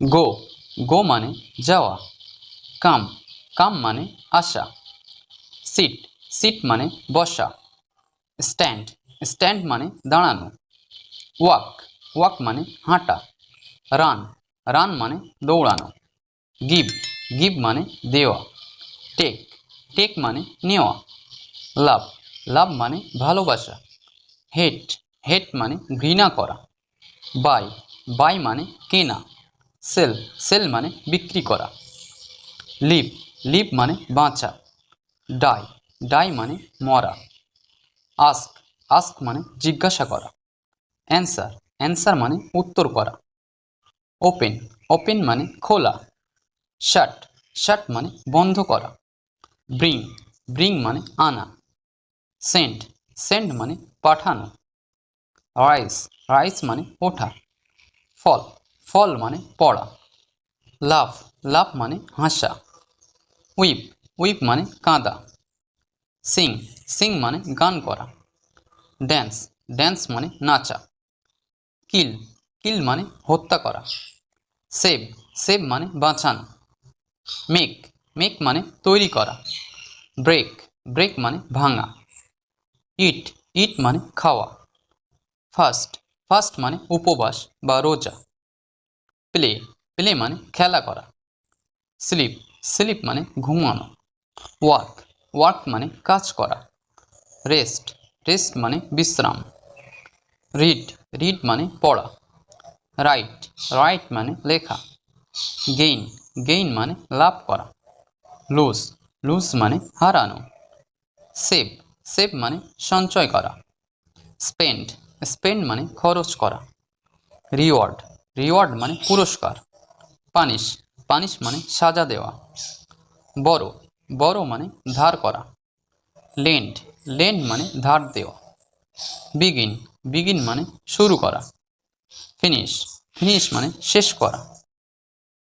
গো গো মানে যাওয়া। কাম কাম মানে আসা। সিট সিট মানে বসা। স্ট্যান্ড স্ট্যান্ড মানে দাঁড়ানো। ওয়াক ওয়াক মানে হাঁটা। রান রান মানে দৌড়ানো। গিভ গিভ মানে দেওয়া। টেক টেক মানে নেওয়া। লাভ লাভ মানে ভালোবাসা। হেট হেট মানে ঘৃণা করা। বাই বাই মানে কেনা। সেল সেল মানে বিক্রি করা। লিভ লিভ মানে বাঁচা। ডাই ডাই মানে মরা। আস্ক আস্ক মানে জিজ্ঞাসা করা। অ্যান্সার অ্যান্সার মানে উত্তর করা। ওপেন ওপেন মানে খোলা। শার্ট শার্ট মানে বন্ধ করা। ব্রিং ব্রিং মানে আনা। সেন্ড সেন্ড মানে পাঠানো। রাইস রাইস মানে ওঠা। ফল ফল মানে পড়া। লাভ লাভ মানে হাসা। উইপ উইপ মানে কাঁদা। সিং সিং মানে গান করা। ড্যান্স ড্যান্স মানে নাচা। কিল কিল মানে হত্যা করা। সেভ সেভ মানে বাঁচানো। মেক মেক মানে তৈরি করা। ব্রেক ব্রেক মানে ভাঙা। ইট ইট মানে খাওয়া। ফাস্ট ফাস্ট মানে উপবাস বা রোজা। প্লে প্লে মানে খেলা করা। স্লিপ স্লিপ মানে ঘুমানো। ওয়ার্ক ওয়ার্ক মানে কাজ করা। রেস্ট রেস্ট মানে বিশ্রাম। রিড রিড মানে পড়া। রাইট রাইট মানে লেখা। গেইন গেইন মানে লাভ করা। লুজ লুজ মানে হারানো। সেভ সেভ মানে সঞ্চয় করা। স্পেন্ড স্পেন্ড মানে খরচ করা। রিওয়ার্ড রিওয়ার্ড মানে পুরস্কার। পানিশ পানিশ মানে সাজা দেওয়া। বড় বড় মানে ধার করা। লেন্ড লেন্ড মানে ধার দেওয়া। বিগিন বিগিন মানে শুরু করা। ফিনিশ ফিনিশ মানে শেষ করা।